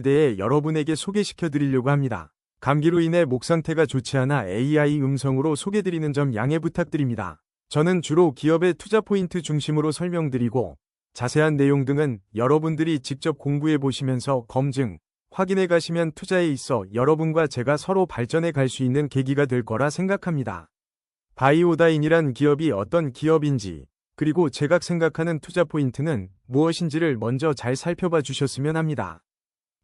대해 여러분에게 소개시켜 드리려고 합니다. 감기로 인해 목 상태가 좋지 않아 AI 음성으로 소개드리는 점 양해 부탁드립니다. 저는 주로 기업의 투자 포인트 중심으로 설명드리고 자세한 내용 등은 여러분들이 직접 공부해 보시면서 검증, 확인해 가시면 투자에 있어 여러분과 제가 서로 발전해 갈 수 있는 계기가 될 거라 생각합니다. 바이오다인이란 기업이 어떤 기업인지, 그리고 제가 생각하는 투자 포인트는 무엇인지를 먼저 잘 살펴봐 주셨으면 합니다.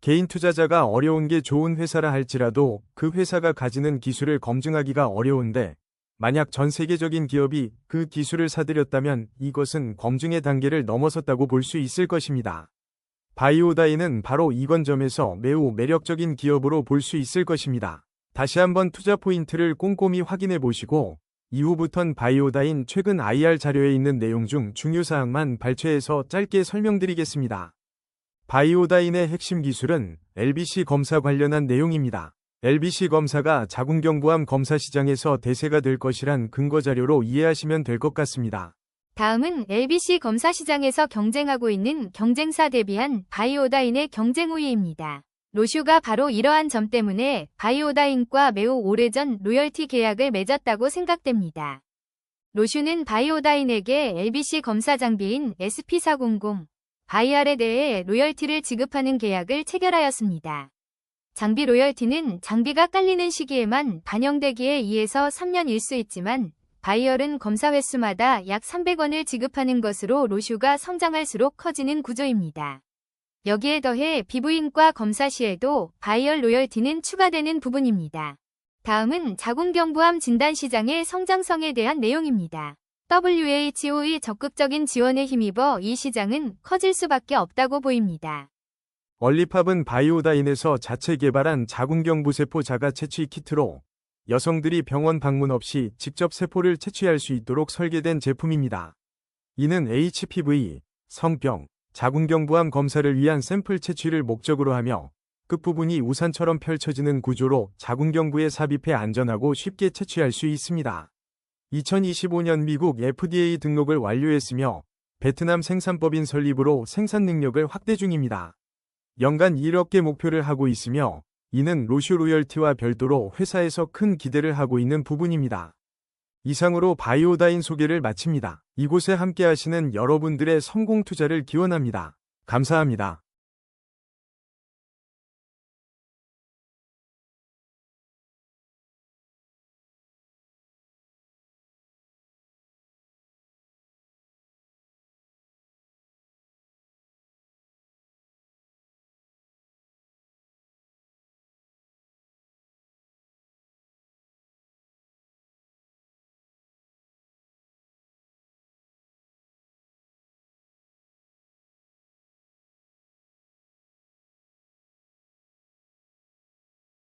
개인 투자자가 어려운 게 좋은 회사라 할지라도 그 회사가 가지는 기술을 검증하기가 어려운데 만약 전 세계적인 기업이 그 기술을 사들였다면 이것은 검증의 단계를 넘어섰다고 볼 수 있을 것입니다. 바이오다인은 바로 이건 점에서 매우 매력적인 기업으로 볼 수 있을 것입니다. 다시 한번 투자 포인트를 꼼꼼히 확인해 보시고 이후부턴 바이오다인 최근 IR 자료에 있는 내용 중 중요 사항만 발췌해서 짧게 설명드리겠습니다. 바이오다인의 핵심 기술은 LBC 검사 관련한 내용입니다. LBC 검사가 자궁경부암 검사 시장에서 대세가 될 것이란 근거 자료로 이해하시면 될 것 같습니다. 다음은 LBC 검사 시장에서 경쟁하고 있는 경쟁사 대비한 바이오다인의 경쟁 우위입니다. 로슈가 바로 이러한 점 때문에 바이오다인과 매우 오래전 로열티 계약을 맺었다고 생각됩니다. 로슈는 바이오다인에게 LBC 검사 장비인 SP400, 바이알에 대해 로열티를 지급하는 계약을 체결하였습니다. 장비 로열티는 장비가 깔리는 시기에만 반영되기에 2에서 3년 일 수 있지만 바이얼은 검사 횟수마다 약 300원을 지급하는 것으로 로슈가 성장할수록 커지는 구조입니다. 여기에 더해 피부인과 검사 시에도 바이얼 로열티는 추가되는 부분입니다. 다음은 자궁경부암 진단 시장의 성장성에 대한 내용입니다. WHO의 적극적인 지원에 힘입어 이 시장은 커질 수밖에 없다고 보입니다. 얼리팝은 바이오다인에서 자체 개발한 자궁경 부세포 자가 채취 키트로 여성들이 병원 방문 없이 직접 세포를 채취할 수 있도록 설계된 제품입니다. 이는 HPV, 성병, 자궁경부암 검사를 위한 샘플 채취를 목적으로 하며 끝부분이 우산처럼 펼쳐지는 구조로 자궁경부에 삽입해 안전하고 쉽게 채취할 수 있습니다. 2025년 미국 FDA 등록을 완료했으며 베트남 생산법인 설립으로 생산 능력을 확대 중입니다. 연간 1억 개 목표를 하고 있으며 이는 로슈 로열티와 별도로 회사에서 큰 기대를 하고 있는 부분입니다. 이상으로 바이오다인 소개를 마칩니다. 이곳에 함께 하시는 여러분들의 성공 투자를 기원합니다. 감사합니다.